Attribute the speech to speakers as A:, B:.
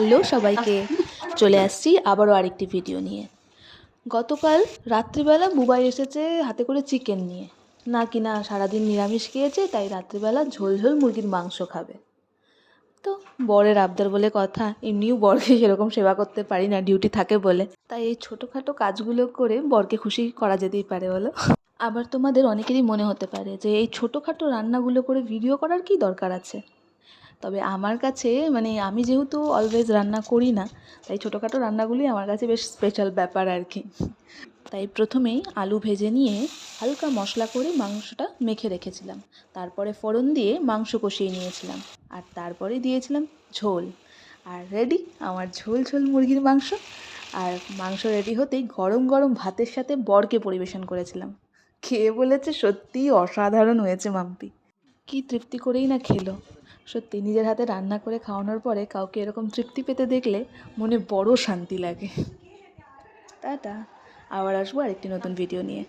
A: Hello সবাইকে। চলে আসছি আবারও আরেকটি ভিডিও নিয়ে। গতকাল রাত্রিবেলা বুবাই এসেছে হাতে করে চিকেন নিয়ে। না কি না, সারাদিন নিরামিষ খেয়েছে, তাই রাত্রিবেলা ঝোল ঝোল মুরগির মাংস খাবে। তো বরের আবদার বলে কথা, এমনিও বরকে সেরকম সেবা করতে পারি না ডিউটি থাকে বলে। তাই এই ছোটোখাটো কাজগুলো করে বরকে খুশি করা যেতেই পারে, বলো? আবার তোমাদের অনেকেরই মনে হতে পারে যে এই ছোটোখাটো রান্নাগুলো করে ভিডিও করার কি দরকার আছে? তবে আমার কাছে মানে আমি যেহেতু অলওয়েজ রান্না করি না, তাই ছোটোখাটো রান্নাগুলি আমার কাছে বেশ স্পেশাল ব্যাপার আর কি তাই প্রথমেই আলু ভেজে নিয়ে হালকা মশলা করে মাংসটা মেখে রেখেছিলাম। তারপরে ফোড়ন দিয়ে মাংস কষিয়ে নিয়েছিলাম। আর তারপরে দিয়েছিলাম ঝোল। আর রেডি আমার ঝোল ঝোল মুরগির মাংস। আর মাংস রেডি হতেই গরম গরম ভাতের সাথে বরকে পরিবেশন করেছিলাম। খেয়ে বলেছে সত্যিই অসাধারণ হয়েছে মাম্পি। কি তৃপ্তি করেই না খেলো। সত্যি, নিজের হাতে রান্না করে খাওয়ানোর পরে কাউকে এরকম তৃপ্তি পেতে দেখলে মনে বড় শান্তি লাগে। টাটা, আবার আসব আরেকটি নতুন ভিডিও নিয়ে।